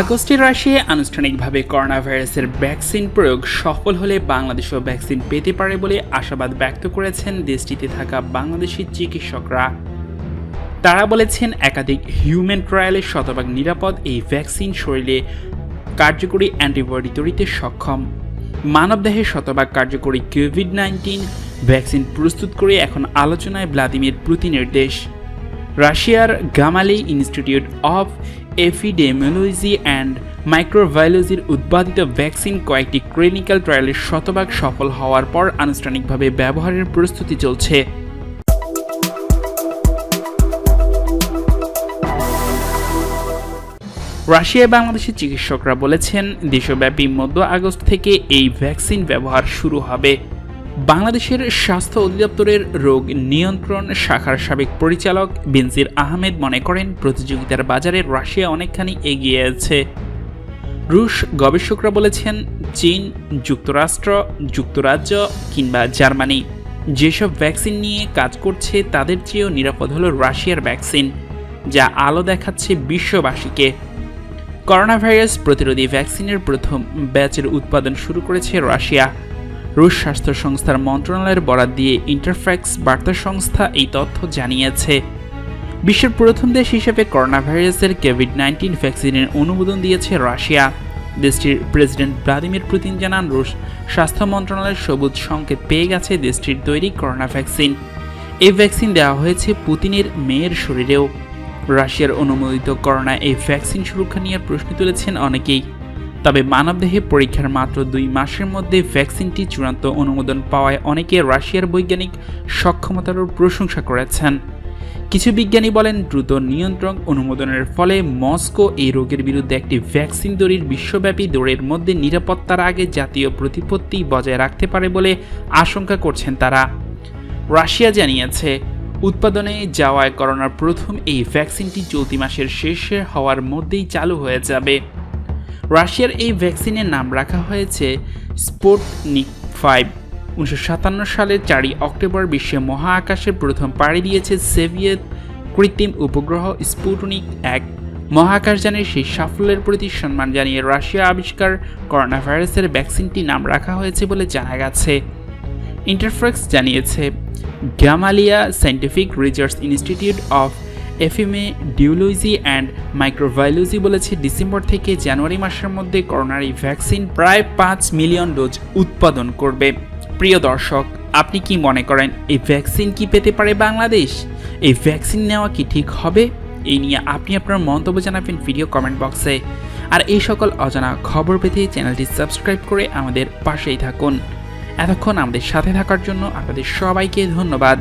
আগস্টে রাশিয়ায় আনুষ্ঠানিকভাবে করোনা ভাইরাসের ভ্যাকসিন প্রয়োগ সফল হলে বাংলাদেশও ভ্যাকসিন পেতে পারে বলে আশাবাদ ব্যক্ত করেছেন দেশটিতে থাকা বাংলাদেশি চিকিৎসকরা। তারা বলেছেন একাধিক হিউম্যান ট্রায়ালে শতভাগ নিরাপদ এই ভ্যাকসিন শরীরে কার্যকরী অ্যান্টিবডি তৈরিতে সক্ষম। মানবদেহে শতভাগ কার্যকরী কোভিড নাইন্টিন ভ্যাকসিন প্রস্তুত করে এখন আলোচনায় ভ্লাদিমির পুতিনের দেশ। রাশিয়ার Gamaleya institute of epidemiology and মাইক্রোবায়োলজির উৎপাদিত ভ্যাকসিন কয়েকটি ক্লিনিক্যাল ট্রায়ালের শতভাগ সফল হওয়ার পর আনুষ্ঠানিকভাবে ব্যবহারের প্রস্তুতি চলছে। রাশিয়ায় বাংলাদেশের চিকিৎসকরা বলেছেন, দেশব্যাপী মধ্য আগস্ট থেকে এই ভ্যাকসিন ব্যবহার শুরু হবে। বাংলাদেশের স্বাস্থ্য অধিদপ্তরের রোগ নিয়ন্ত্রণ শাখার সাবেক পরিচালক বেনজির আহমেদ মনে করেন, প্রতিযোগিতার বাজারে রাশিয়া অনেকখানি এগিয়ে আছে। রুশ গবেষকরা বলেছেন, চীন যুক্তরাষ্ট্র, যুক্তরাজ্য কিংবা জার্মানি যেসব ভ্যাকসিন নিয়ে কাজ করছে, তাদের চেয়েও নিরাপদ হলো রাশিয়ার ভ্যাকসিন, যা আলো দেখাচ্ছে বিশ্ববাসীকে। করোনা ভাইরাস প্রতিরোধী ভ্যাকসিনের প্রথম ব্যাচের উৎপাদন শুরু করেছে রাশিয়া। রুশ স্বাস্থ্য সংস্থার মন্ত্রণালয়ের বরাত দিয়ে ইন্টারফ্যাক্স বার্তা সংস্থা এই তথ্য জানিয়েছে। বিশ্বের প্রথম দেশ হিসেবে করোনা ভাইরাসের কোভিড নাইন্টিন ভ্যাকসিনের অনুমোদন দিয়েছে রাশিয়া। দেশটির প্রেসিডেন্ট ভ্লাদিমির পুতিন জানান, রুশ স্বাস্থ্য মন্ত্রণালয়ের সবুজ সংকেত পেয়ে গেছে দেশটির তৈরি করোনা ভ্যাকসিন। এই ভ্যাকসিন দেওয়া হয়েছে পুতিনের মেয়ের শরীরেও। রাশিয়ার অনুমোদিত করোনা এই ভ্যাকসিন সুরক্ষা নিয়ে প্রশ্ন তুলেছেন অনেকেই। তবে মানবদেহে পরীক্ষার মাত্র দুই মাসের মধ্যে ভ্যাকসিনটি চূড়ান্ত অনুমোদন পাওয়ায় অনেকে রাশিয়ার বৈজ্ঞানিক সক্ষমতারও প্রশংসা করেছেন। কিছু বিজ্ঞানী বলেন, দ্রুত নিয়ন্ত্রণ অনুমোদনের ফলে মস্কো এই রোগের বিরুদ্ধে একটি ভ্যাকসিন তৈরির বিশ্বব্যাপী দৌড়ের মধ্যে নিরাপত্তার আগে জাতীয় প্রতিপত্তি বজায় রাখতে পারে বলে আশঙ্কা করছেন তারা। রাশিয়া জানিয়েছে, উৎপাদনে যাওয়ায় করোনার প্রথম এই ভ্যাকসিনটি চলতি মাসের শেষে হওয়ার মধ্যেই চালু হয়ে যাবে। রাশিয়ার এই ভ্যাকসিনের নাম রাখা হয়েছে স্পুটনিক ফাইভ। উনিশশো সাতান্ন সালের চারই অক্টোবর বিশ্বে মহাকাশে প্রথম পাড়ি দিয়েছে সেভিয়েত কৃত্রিম উপগ্রহ স্পুটনিক এক। মহাকাশযানের সেই সাফল্যের প্রতি সম্মান জানিয়ে রাশিয়া আবিষ্কার করোনা ভাইরাসের ভ্যাকসিনটি নাম রাখা হয়েছে বলে জানা গেছে। ইন্টারফ্রেক্স জানিয়েছে, Gamaleya scientific research institute of epidemiology and microbiology বলেছে ডিসেম্বর থেকে জানুয়ারি মাসের মধ্যে করোনার এই ভ্যাকসিন প্রায় পাঁচ মিলিয়ন ডোজ উৎপাদন করবে। প্রিয় দর্শক, আপনি কি মনে করেন এই ভ্যাকসিন কি পেতে পারে বাংলাদেশ? এই ভ্যাকসিন নেওয়া কি ঠিক হবে? এই নিয়ে আপনি আপনার মন্তব্য জানাবেন ভিডিও কমেন্ট বক্সে। আর এই সকল অজানা খবর পেতে চ্যানেলটি সাবস্ক্রাইব করে আমাদের পাশেই থাকুন। এতক্ষণ আমাদের সাথে থাকার জন্য আপনাদের সবাইকে ধন্যবাদ।